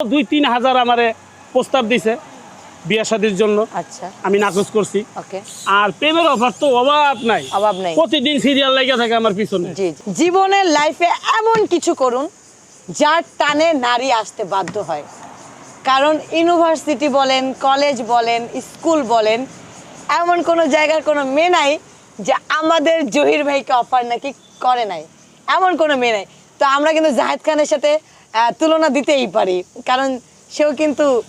দুই তিন হাজার আমারে প্রস্তাব দিছে বিয়া শাদির জন্য। আচ্ছা। আমি নাকচ করছি। ওকে। আর প্রেমের অফার তো অভাব নাই। অভাব নেই। প্রতিদিন সিরিয়াল লেগে থাকে আমার পিছনে। জীবনের লাইফে এমন কিছু করুন যার টানে নারী আসতে বাধ্য হয়। কারণ ইউনিভার্সিটি বলেন কলেজ বলেন স্কুল বলেন এমন কোনো জায়গার কোনো মেয়ে নাই যে আমাদের জহির ভাইকে অফার নাকি করে নাই। এমন কোনো মেয়ে নাই। তো আমরা কিন্তু জাহেদ খানের সাথে তুলনা দিতেই পারি। কারণ সেও কিন্তু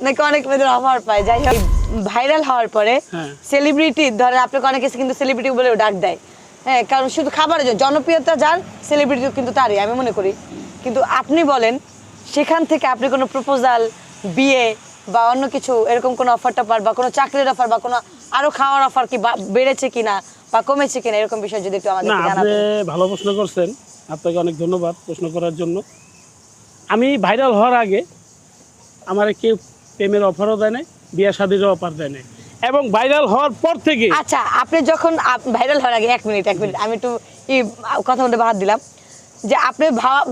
নাকি অনেক মেয়েদের অফার পায়। যাই হোক ভাইরাল হওয়ার পরে হ্যাঁ। সেলিব্রিটি ধরে আপনাকে অনেকে কিন্তু সেলিব্রিটি বলেও ডাক দেয়। হ্যাঁ কারণ শুধু খাবারের জন্য জনপ্রিয়তা যার সেলিব্রিটি কিন্তু তারই আমি মনে করি। কিন্তু আপনি বলেন সেখান থেকে আপনি কোনো প্রপোজাল বিয়ে বা অন্য কিছু এরকম কোনো অফার টফার বা কোনো চাকরির অফার বা কোনো আরও খাওয়ার অফার কি বা- বেড়েছে কিনা বা কমেছে কিনা এরকম বিষয় যদি একটু আমাদের জানাবেন। ভালো প্রশ্ন করছেন। আপনাকে অনেক ধন্যবাদ প্রশ্ন করার জন্য। আমি ভাইরাল হওয়ার আগে আমার কেউ প্রেমের অফারও দেয় নাই বিয়া শাদিরও অফার দেয় নাই। এবং ভাইরাল হওয়ার পর থেকে আচ্ছা আপনি যখন ভাইরাল হওয়ার আগে এক মিনিট এক মিনিট আমি একটু কথা বলতে বাদ দিলাম। যে আপনি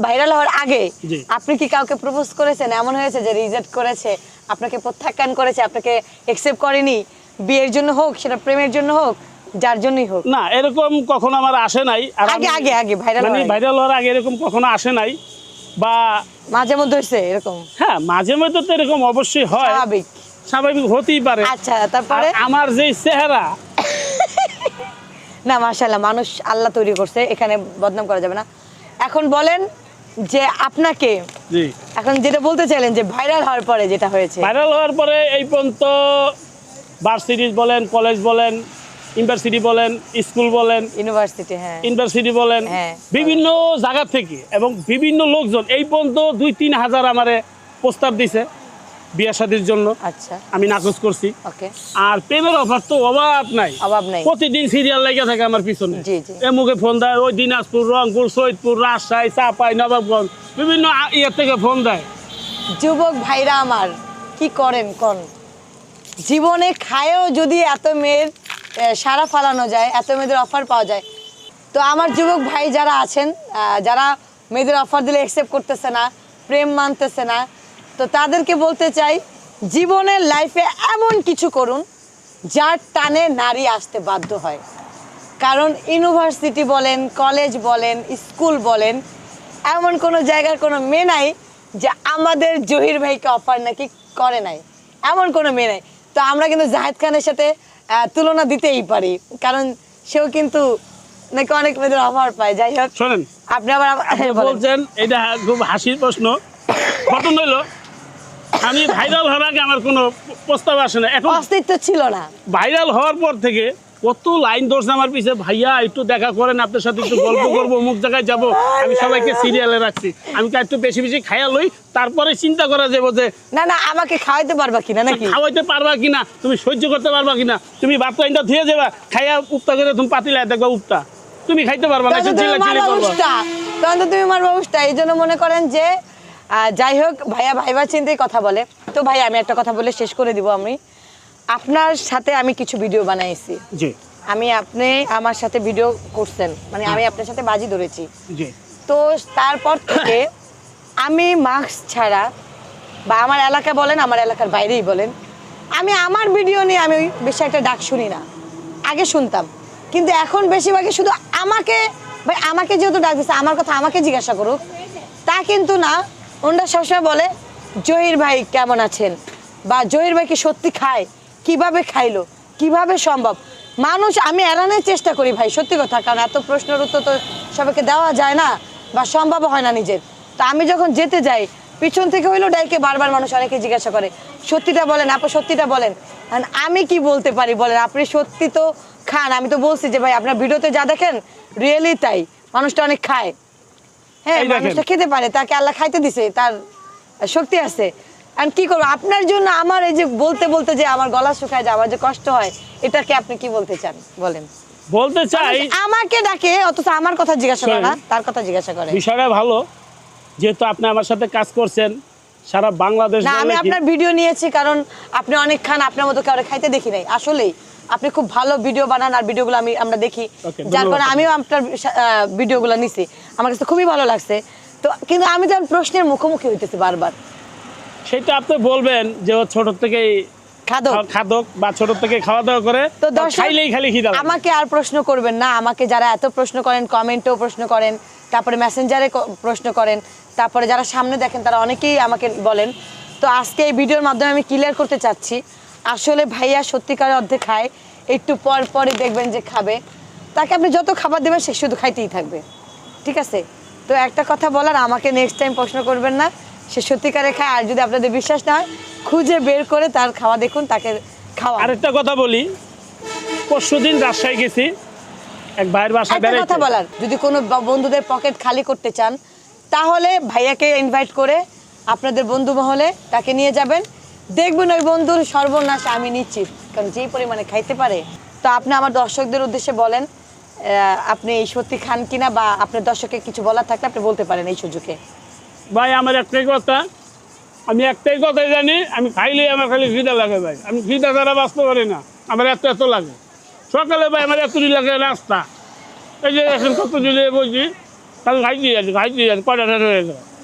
ভাইরাল হওয়ার আগে আপনি কি কাউকে প্রপোজ করেছেন? এমন হয়েছে যে রিজেক্ট করেছে আপনাকে প্রত্যাখ্যান করেছে আপনাকে অ্যাকসেপ্ট করেনি বিয়ের জন্য হোক সেটা প্রেমের জন্য হোক যার জন্যই হোক। না এরকম কখনো আমার আসে নাই। আগে, আগে, মানে আগে। ভাইরাল হওয়ার আগে এরকম কখনো আসে নাই। বা মাঝে মধ্যে হয়েছে এরকম? হ্যাঁ মাঝে মধ্যে তো এরকম অবশ্যই হয়। স্বাভাবিক। স্বাভাবিক হতেই পারে। আচ্ছা তারপরে? আমার যে চেহারা। না মাশাল্লাহ মানুষ আল্লাহ তৈরি করছে এখানে বদনাম করা যাবে না। এখন বলেন যে আপনাকে জি। এখন যেটা বলতে চাইলেন যে ভাইরাল হওয়ার পরে যেটা হয়েছে। ভাইরাল হওয়ার পরে এই পর্যন্ত ভার্সিটিজ বলেন কলেজ বলেন ইউনিভার্সিটি বলেন স্কুল বলেন ইউনিভার্সিটি হ্যাঁ। ইউনিভার্সিটি বলেন হ্যাঁ। বিভিন্ন জায়গা থেকে এবং বিভিন্ন লোকজন এই পর্যন্ত দুই তিন হাজার আমারে প্রস্তাব দিছে বিয়া শাদির জন্য। আচ্ছা। আমি নাকচ করছি। ওকে। আর প্রেমের অফার তো অভাব নাই। অভাব নাই। প্রতিদিন সিরিয়াল লেগে থাকে আমার পিছনে। জি, জি। এ মুখে ফোন দেয় ওই দিনাজপুর রংপুর সৈয়দপুর রাজশাহী চাপাই নবাবগঞ্জ বিভিন্ন ইয়ে থেকে ফোন দেয়। যুবক ভাইরা আমার কি করেন কোন? জীবনে খায়েও যদি এত মেয়ের সারা ফালানো যায়, এত মেয়েদের অফার পাওয়া যায়। তো আমার যুবক ভাই যারা আছেন যারা মেয়েদের অফার দিলে অ্যাকসেপ্ট করতেছে না, প্রেম মানতেছে না, তো তাদেরকে বলতে চাই, জীবনের লাইফে এমন কিছু করুন, যার টানে নারী আসতে বাধ্য হয়। কারণ ইউনিভার্সিটি বলেন কলেজ বলেন স্কুল বলেন, এমন কোনো জায়গার কোনো মেয়ে নাই যে আমাদের জহির ভাইকে অফার নাকি করে নাই। এমন কোনো মেয়ে নাই। তো আমরা কিন্তু জাহেদ খানের সাথে তুলনা দিতেই পারি। কারণ সেও কিন্তু নাকি অনেক মেয়েদের অফার পায়। যাই হোক শোনেন। আপনি আবার। বলছেন এটা খুব হাসির প্রশ্ন। ঘটনা হইল আমি ভাইরাল হওয়ার আগে আমার কোনো প্রস্তাব আসে না এখন অস্তিত্ব ছিল না। ভাইরাল হওয়ার পর থেকে কত লাইন ধরছে আমার পিছে। ভাইয়া একটু দেখা করেন আপনার সাথে একটু গল্প করব অমুক জায়গায় যাব। আমি সবাইকে সিরিয়ালে রাখছি। আমি তো একটু বেশি বেশি খাইয়া লই তারপরে চিন্তা করা যাব যে না না আমাকে খাওয়াইতে পারবা কিনা নাকি? খাওয়াইতে পারবা কিনা তুমি সহ্য করতে পারবা কিনা? তুমি ভাত লাইনটা ধুয়ে যাবা খাইয়া উপতা করে তুমি পাতিলা দেখবা উপতা তুমি খাইতে পারবা না চিল্লা চিল্লি করবা। তখন তো তুমি মারবা উষ্টা এই জন্য মনে করেন যে যাই হোক ভাইয়া ভাইবার চিন্তাই কথা বলে। তো ভাই আমি একটা কথা বলে শেষ করে দিব আমি। আপনার সাথে আমি কিছু ভিডিও বানাইছি। জি। আমি আপনি আমার সাথে ভিডিও করছেন। মানে আমি আপনার সাথে বাজি ধরেছি। জি। তো তারপর থেকে আমি মাস্ক ছাড়া বা আমার এলাকা বলেন আমার এলাকার বাইরেই বলেন আমি আমার ভিডিও নিয়ে আমি বেশি একটা ডাক শুনি না। আগে শুনতাম। কিন্তু এখন বেশিরভাগই শুধু আমাকে ভাই আমাকে যেহেতু ডাক দিচ্ছে আমার কথা আমাকে জিজ্ঞাসা করুক তা কিন্তু না। ওনারা সবসময় বলে জহির ভাই কেমন আছেন? বা জহির ভাই কি সত্যি খায়? কীভাবে খাইলো? কীভাবে সম্ভব? মানুষ আমি এড়ানোর চেষ্টা করি ভাই সত্যি কথা কারণ এত প্রশ্নের উত্তর তো সবাইকে দেওয়া যায় না বা সম্ভব হয় না নিজের। তো আমি যখন যেতে যাই পিছন থেকে হইল ডাইকে বারবার মানুষ অনেকে জিজ্ঞাসা করে সত্যিটা বলেন আপু সত্যিটা বলেন। আমি কি বলতে পারি বলেন আপনি সত্যি তো খান। আমি তো বলছি যে ভাই আপনার ভিডিওতে যা দেখেন রিয়েলি তাই মানুষটা অনেক খায়। হ্যাঁ মানুষটা খেতে পারে তাকে আল্লাহ খাইতে দিছে তার শক্তি আছে। আর কি করব? আপনার জন্য আমার এই যে বলতে বলতে যে আমার গলা শুকায় আমার যে কষ্ট হয় এটাকে আপনি কি বলতে চান? বলেন। বলতে চাই আমাকে ডাকে অথচ আমার কথা জিজ্ঞাসা করে না তার কথা জিজ্ঞাসা করে। বিষয়টা ভালো যেহেতু আপনি আমার সাথে কাজ করছেন সারা বাংলাদেশ না আমি আপনার ভিডিও নিয়েছি কারণ আপনি অনেক খান আপনার মতো কাউরে খাইতে দেখি নাই। আসলেই আপনি খুব ভালো ভিডিও বানান আর ভিডিওগুলো আমি আমরা দেখি। যার কারণে আমিও আপনার ভিডিওগুলো নিছি। আমার কাছে খুবই ভালো লাগছে। তো কিন্তু আমি তো প্রশ্নের মুখোমুখি হইতেছি বারবার সেটা আপনি বলবেন যে ও ছোট থেকেই খাদক। বা ছোট থেকে খাওয়া দাওয়া করে তো খাইলেই খালি খিদা আমাকে আর প্রশ্ন করবেন না। আমাকে যারা এত প্রশ্ন করেন কমেন্টেও প্রশ্ন করেন তারপরে মেসেঞ্জারে প্রশ্ন করেন তারপরে যারা সামনে দেখেন তারা অনেকেই আমাকে বলেন। তো আজকে এই ভিডিওর মাধ্যমে আমি ক্লিয়ার করতে চাচ্ছি আসলে ভাইয়া সত্যিকার অর্ধে খায় একটু পর পরই দেখবেন যে খাবে। তাকে আপনি যত খাবার দেবেন সে শুধু খাইতেই থাকবে। ঠিক আছে? তো একটা কথা বলার আমাকে নেক্সট টাইম প্রশ্ন করবেন না। সে সত্যিকারে খায় আর যদি আপনাদের বিশ্বাস না হয় খুঁজে বের করে তার খাওয়া দেখুন তাকে খাওয়া। আরেকটা কথা বলি পরশু দিন রাজশাহী গেছি এক ভাইয়ের বাসায় একটা কথা বলার যদি কোনো বন্ধুদের পকেট খালি করতে চান তাহলে ভাইয়াকে ইনভাইট করে আপনাদের বন্ধু মহলে তাকে নিয়ে যাবেন। দেখবেন ওই বন্ধুর সর্বনাশ আমি নিশ্চিত কারণ যেই পরিমাণে খাইতে পারে। তো আপনি আমার দর্শকদের উদ্দেশ্যে বলেন আহ, আপনি এই সত্যি খান কিনা বা আপনার দর্শককে কিছু বলার থাকলে আপনি বলতে পারেন এই সুযোগে। ভাই, আমার একটাই কথা, আমি একটাই কথাই জানি, আমি খাইলেই আমার খালি খিদা লাগে ভাই। আমি খিদা ছাড়া বাঁচতে পারি না, আমার এত এত লাগে। সকালে ভাই, আমার এত লাগে রাস্তা এই যে এখন কত দিলে বলছি তাহলে খাইতে যাচ্ছি খাইতে যাচ্ছি কটা হয়ে গেল?